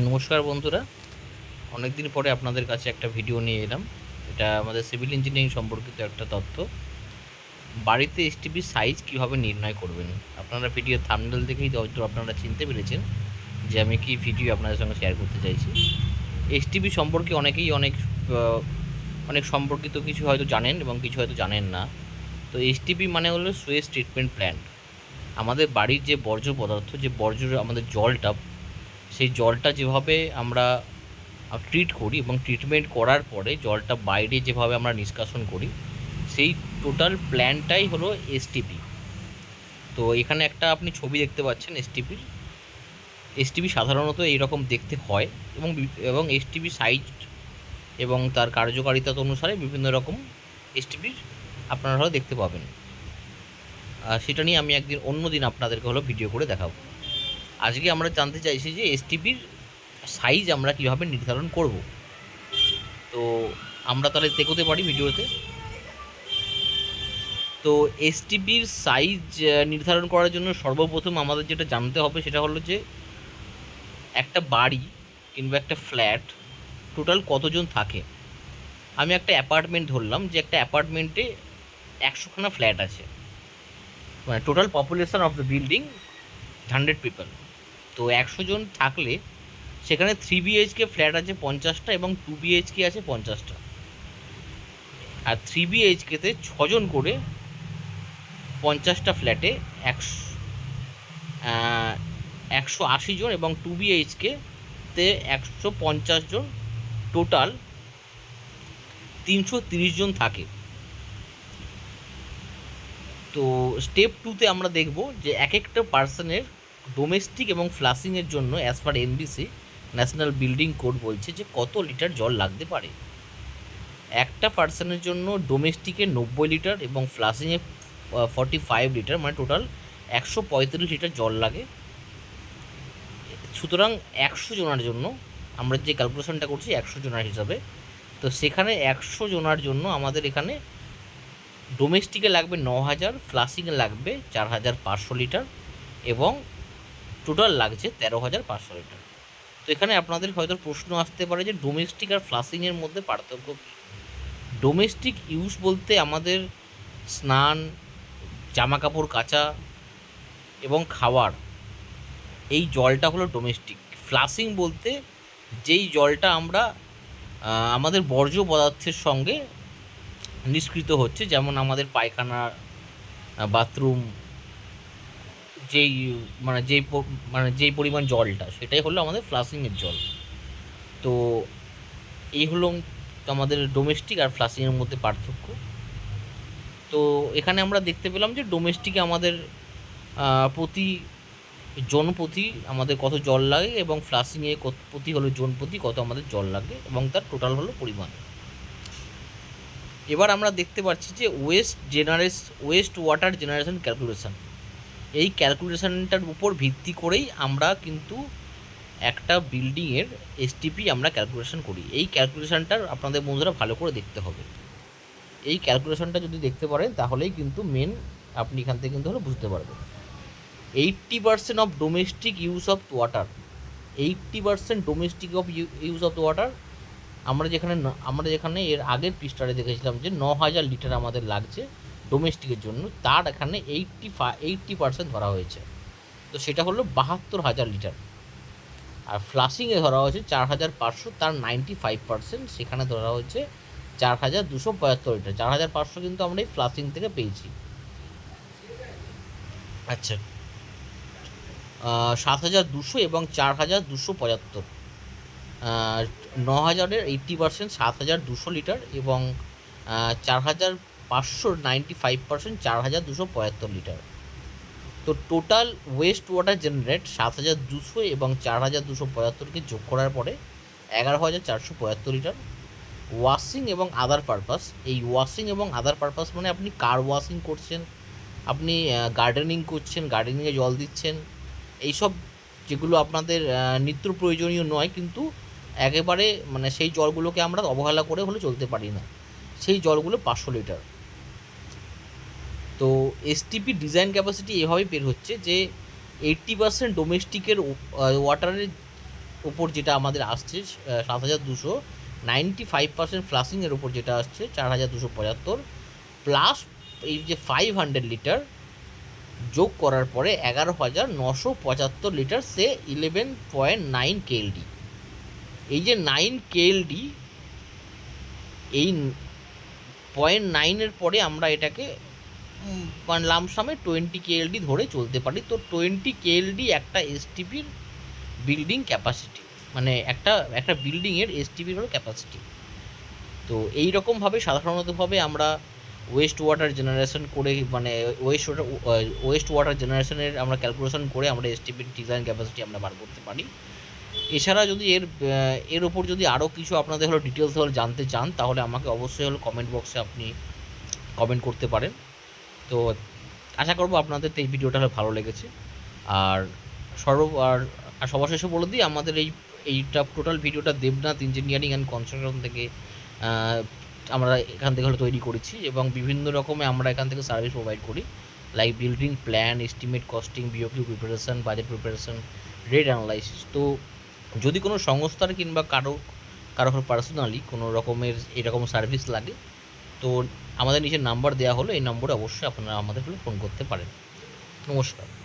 নমস্কার বন্ধুরা। অনেক দিন পরে আপনাদের কাছে একটা ভিডিও নিয়ে এলাম। এটা আমাদের সিভিল ইঞ্জিনিয়ারিং সম্পর্কিত একটা তথ্য। বাড়িতে এসটিপি সাইজ কীভাবে নির্ণয় করবেন? আপনারা ভিডিও থামনেল দেখেই হয়তো আপনারা চিনতে পেরেছেন যে আমি কি ভিডিও আপনাদের সঙ্গে শেয়ার করতে চাইছি। এসটিপি সম্পর্কে অনেকেই অনেক অনেক সম্পর্কিত কিছু হয়তো জানেন এবং কিছু হয়তো জানেন না। তো এসটিপি মানে হলো সুয়েজ ট্রিটমেন্ট প্ল্যান্ট আমাদের বাড়ির যে বর্জ্য পদার্থ, যে বর্জ্য আমাদের জলটা সেই জলটা যেভাবে আমরা ট্রিট করি এবং ট্রিটমেন্ট করার পরে জলটা বাইরে যেভাবে আমরা নিষ্কাশন করি, সেই টোটাল প্ল্যানটাই হলো এসটিপি তো এখানে একটা আপনি ছবি দেখতে পাচ্ছেন এসটিপির এসটিপি সাধারণত এইরকম দেখতে হয় এবং এবং এসটিপি সাইজ এবং তার কার্যকারিতা অনুসারে বিভিন্ন রকম এসটিপির আপনারা হয়তো দেখতে পাবেন। আর সেটা নিয়ে আমি একদিন অন্য দিন আপনাদেরকে হলো ভিডিও করে দেখাবো। আজকে আমরা জানতে চাইছি যে এসটিপির সাইজ আমরা কীভাবে নির্ধারণ করব। তো আমরা তাহলে দেখতে পারি ভিডিওতে। তো এসটিপির সাইজ নির্ধারণ করার জন্য সর্বপ্রথম আমাদের যেটা জানতে হবে সেটা হলো যে একটা বাড়ি কিংবা একটা ফ্ল্যাট টোটাল কতজন থাকে? আমি একটা অ্যাপার্টমেন্ট ধরলাম যে একটা অ্যাপার্টমেন্টে একশোখানা ফ্ল্যাট আছে। মানে total population of the building hundred people তো একশো জন থাকলে সেখানে থ্রি বিএইচকে ফ্ল্যাট আছে পঞ্চাশটা এবং টু বিএইচকে আছে পঞ্চাশটা। আর থ্রি বিএইচকেতে ছজন করে পঞ্চাশটা ফ্ল্যাটে একশো একশো আশি জন এবং টু বিএইচকে তে একশো পঞ্চাশ জন টোটাল তিনশো তিরিশ জন থাকে। তো স্টেপ টুতে আমরা দেখব যে এক একটা পার্সনের ডোমেস্টিক এবং ফ্লাশিংয়ের জন্য as per NBC national building code বলছে যে কত লিটার জল লাগতে পারে। একটা পার্সনের জন্য ডোমেস্টিকে নব্বই লিটার এবং ফ্লাশিংয়ে ফর্টি ফাইভ লিটার মানে টোটাল একশো পঁয়ত্রিশ লিটার জল লাগে। সুতরাং একশো জনের জন্য, আমরা যে ক্যালকুলেশনটা করছি একশো জনের হিসাবে, তো সেখানে একশো জনার জন্য আমাদের এখানে ডোমেস্টিকে লাগবে ন হাজার ফ্লাশিংয়ে লাগবে চার হাজার পাঁচশো লিটার এবং টোটাল লাগছে তেরো হাজার পাঁচশো লিটার। তো এখানে আপনাদের হয়তো প্রশ্ন আসতে পারে যে ডোমেস্টিক আর ফ্লাশিংয়ের মধ্যে পার্থক্য কী? ডোমেস্টিক ইউজ বলতে আমাদের স্নান জামা কাপড় কাচা এবং খাওয়ার, এই জলটা হলো ডোমেস্টিক ফ্লাশিং বলতে যেই জলটা আমরা আমাদের বর্জ্য পদার্থের সঙ্গে নিষ্কৃত হচ্ছে, যেমন আমাদের পায়খানা বাথরুম যেই মানে যেই মানে যেই পরিমাণ জলটা, সেটাই হলো আমাদের ফ্লাশিংয়ের জল। তো এই হলো আমাদের ডোমেস্টিক আর ফ্লাশিংয়ের মধ্যে পার্থক্য। তো এখানে আমরা দেখতে পেলাম যে ডোমেস্টিকে আমাদের প্রতি জনপ্রতি আমাদের কত জল লাগে এবং ফ্লাশিংয়ে প্রতি হলো জনপ্রতি কত আমাদের জল লাগে এবং তার টোটাল হলো পরিমাণ। এবার আমরা দেখতে পাচ্ছি যে waste generates waste water generation calculation এই ক্যালকুলেশনটার উপর ভিত্তি করেই আমরা কিন্তু একটা বিল্ডিংয়ের এসটিপি আমরা ক্যালকুলেশন করি। এই ক্যালকুলেশনটার আপনাদের বন্ধুরা ভালো করে দেখতে হবে। এই ক্যালকুলেশনটা যদি দেখতে পারেন, তাহলেই কিন্তু মেন আপনি এখান থেকে কিন্তু হলো বুঝতে পারবেন। Eighty percent of domestic use of water eighty percent domestic of use of water আমরা যেখানে আমরা যেখানে এর আগের পৃষ্ঠারে দেখেছিলাম যে ন হাজার লিটার আমাদের লাগছে। ডোমেস্টিকের জন্য, তার এখানে এইট্টি এইট্টি পার্সেন্ট ধরা হয়েছে। তো সেটা হলো বাহাত্তর হাজার লিটার। আর ফ্লাশিংয়ে ধরা হয়েছে চার হাজার পাঁচশো, তার নাইনটি ফাইভ পার্সেন্ট সেখানে ধরা হয়েছে চার হাজার দুশো পঁয়াত্তর লিটার। চার হাজার পাঁচশো কিন্তু আমরা এই ফ্লাশিং থেকে পেয়েছি। আচ্ছা। সাত হাজার দুশো এবং চার হাজার দুশো পঁচাত্তর। ন হাজারের এইট্টি পার্সেন্ট সাত হাজার দুশো লিটার এবং চার হাজার পাঁচশো নাইনটি ফাইভ পার্সেন্ট চার হাজার দুশো পঁয়াত্তর লিটার। তো টোটাল ওয়েস্ট ওয়াটার জেনারেট সাত হাজার দুশো এবং চার হাজার দুশো পঁয়াত্তরকে যোগ করার পরে এগারো হাজার চারশো পঁয়াত্তর লিটার। ওয়াশিং এবং আদার পারপাস এই ওয়াশিং এবং আদার পারপাস মানে আপনি কার ওয়াশিং করছেন, আপনি গার্ডেনিং করছেন গার্ডেনিংয়ে জল দিচ্ছেন, এইসব যেগুলো আপনাদের নিত্য প্রয়োজনীয় নয়, কিন্তু একেবারে মানে সেই জলগুলোকে আমরা অবহেলা করে হলে চলতে পারি না। সেই জলগুলো পাঁচশো লিটার। এসটিপি ডিজাইন ক্যাপাসিটি এভাবেই বের হচ্ছে যে এইট্টি পার্সেন্ট ডোমেস্টিকের ওয়াটারের ওপর যেটা আমাদের আসছে সাত হাজার দুশো নাইনটি ফাইভ পার্সেন্ট ফ্লাসিংয়ের ওপর যেটা আসছে, চার হাজার দুশো পঁচাত্তর প্লাস এই যে ফাইভ হান্ড্রেড লিটার যোগ করার পরে এগারো হাজার নশো পঁচাত্তর লিটার সে ইলেভেন পয়েন্ট নাইন কেএলডি এই যে নাইন কেএলডি এই পয়েন্ট নাইনের পরে আমরা এটাকে মানে লামসামে টোয়েন্টি কেএলডি ধরে চলতে পারি। তো টোয়েন্টি কেএলডি একটা এসটিপির বিল্ডিং ক্যাপাসিটি মানে একটা একটা বিল্ডিংয়ের এসটিপির হলো ক্যাপাসিটি তো এই রকমভাবে সাধারণতভাবে আমরা ওয়েস্ট ওয়াটার জেনারেশন করে মানে ওয়েস্ট ওয়াটার ওয়েস্ট ওয়াটার জেনারেশনের আমরা ক্যালকুলেশন করে আমরা এসটিপির ডিজাইন ক্যাপাসিটি আমরা বার করতে পারি। এছাড়া যদি এর এর ওপর যদি আরও কিছু আপনাদের হলো ডিটেলস হলো জানতে চান, তাহলে আমাকে অবশ্যই হলো কমেন্ট বক্সে আপনি কমেন্ট করতে পারেন। তো আশা করব আপনাদের এই ভিডিওটা ভালো লেগেছে। আর সর্ব আর আর শেষে বলে দিই, আমাদের এই, এইটা টোটাল ভিডিওটা দেবনাথ ইঞ্জিনিয়ারিং অ্যান্ড কনস্ট্রাকশন থেকে আমরা এখান থেকে তৈরি করেছি এবং বিভিন্ন রকমে আমরা এখান থেকে সার্ভিস প্রোভাইড করি। Like building plan estimate costing BOQ preparation budget preparation rate analysis তো যদি কোনো সংস্থার কিংবা কারও কারও পার্সোনালি কোনো রকমের এরকম সার্ভিস লাগে, তো আমাদের নিচে নাম্বার দেওয়া হলো এই নম্বরে অবশ্যই আপনারা আমাদের ফোন করতে পারেন। নমস্কার।